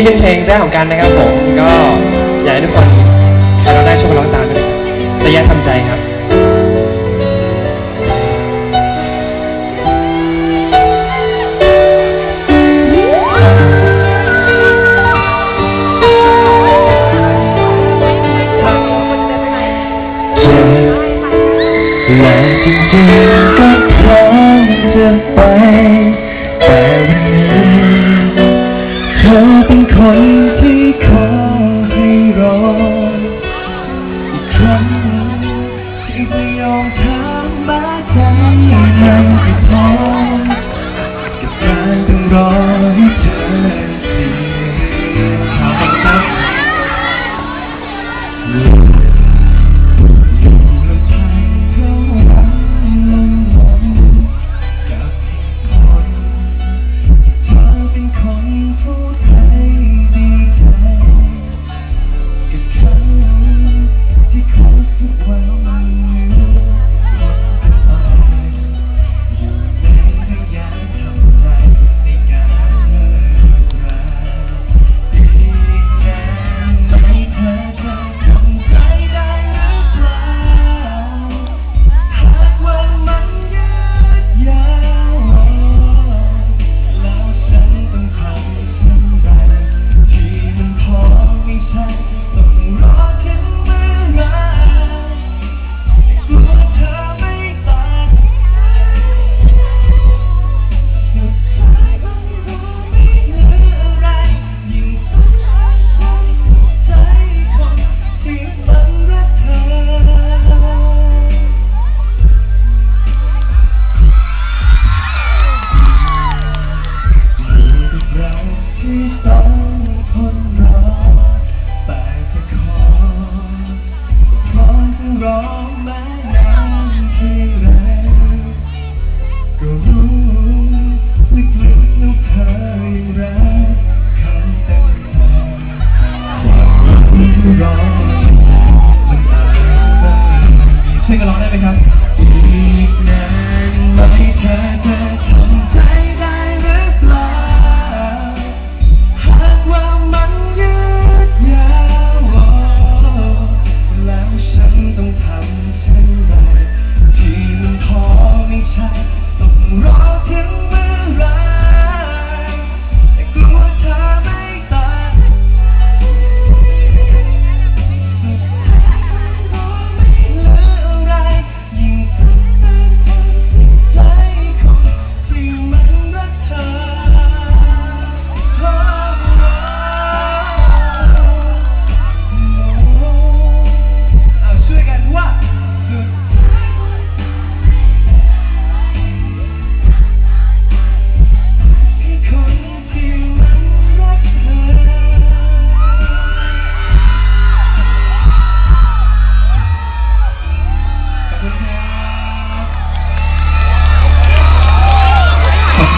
นี้เป็นเพลงแรกของกันนะครับผม ก็อยากให้ทุกคนใครเราได้ช่วยร้องตามด้วยนะครับระยะทำใจครับ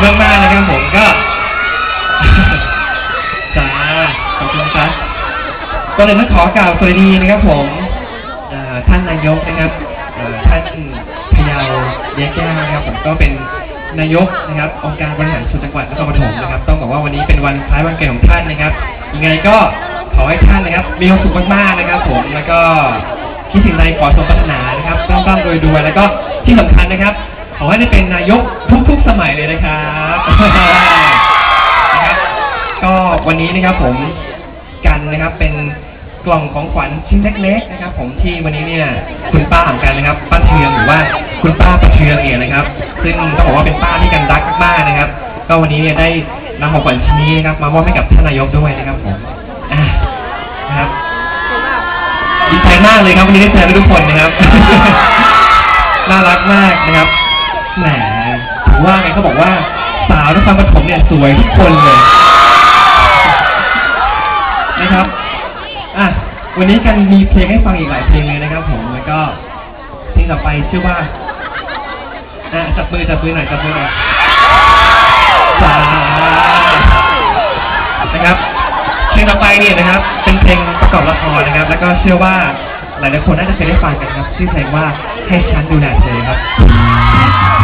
ขอบคุณมากนะครับผมก็จ้าขอบคุณครับก็เลยต้องขอกล่าวสวัสดีนะครับผมท่านนายกนะครับท่านพยาวเยแก้วนะครับผมก็เป็นนายกนะครับองค์การบริหารส่วนจังหวัดนครปฐมนะครับ ต้องบอกว่าวันนี้เป็นวันคล้ายวันเกิดของท่านนะครับ ยังไงก็ขอให้ท่านนะครับ มีความสุขมากๆนะครับ ผมแล้วก็คิดถึงใดขอสมปรารถนานะครับร่ำร่ำรวยรวยแล้วก็ที่สำคัญนะครับ ขอให้ได้เป็นนายก ทุกสมัยเลยนะครับนะครับ ก็วันนี้นะครับผมกันนะครับเป็นกล่องของขวัญชิ้นเล็ก ๆ นะครับ ผมที่วันนี้เนี่ยคุณป้าของกันนะครับป้าเทืองหรือว่าคุณป้าประเทืองเองนะครับ ซึ่งต้องบอกว่าเป็นป้าที่กันรักมากๆนะครับ ก็วันนี้เนี่ยได้นำของขวัญชิ้นนี้นะครับ มามอบให้กับท่านนายกด้วยนะครับผมอะนะครับดีใจมากเลยครับวันนี้ได้เจอทุกคนนะครับ น่ารักมากนะครับแหม ว่าไงเขาบอกว่าสาวนครปฐมเนี่ยสวยทุกคนเลยนะครับอะวันนี้กันมีเพลงให้ฟังอีกหลายเพลงเลยนะครับ ผมแล้วก็เพลงต่อไปชื่อว่าอะจับมือจับมือหน่อยจับมือหน่อยจ้านะครับเพลงต่อไปเนี่ยนะครับ เป็นเพลงประกอบละครนะครับ แล้วก็เชื่อว่าหลายๆคนน่าจะเคยได้ฟังกันครับ ชื่อเพลงว่าให้ฉันดูแลเธอครับ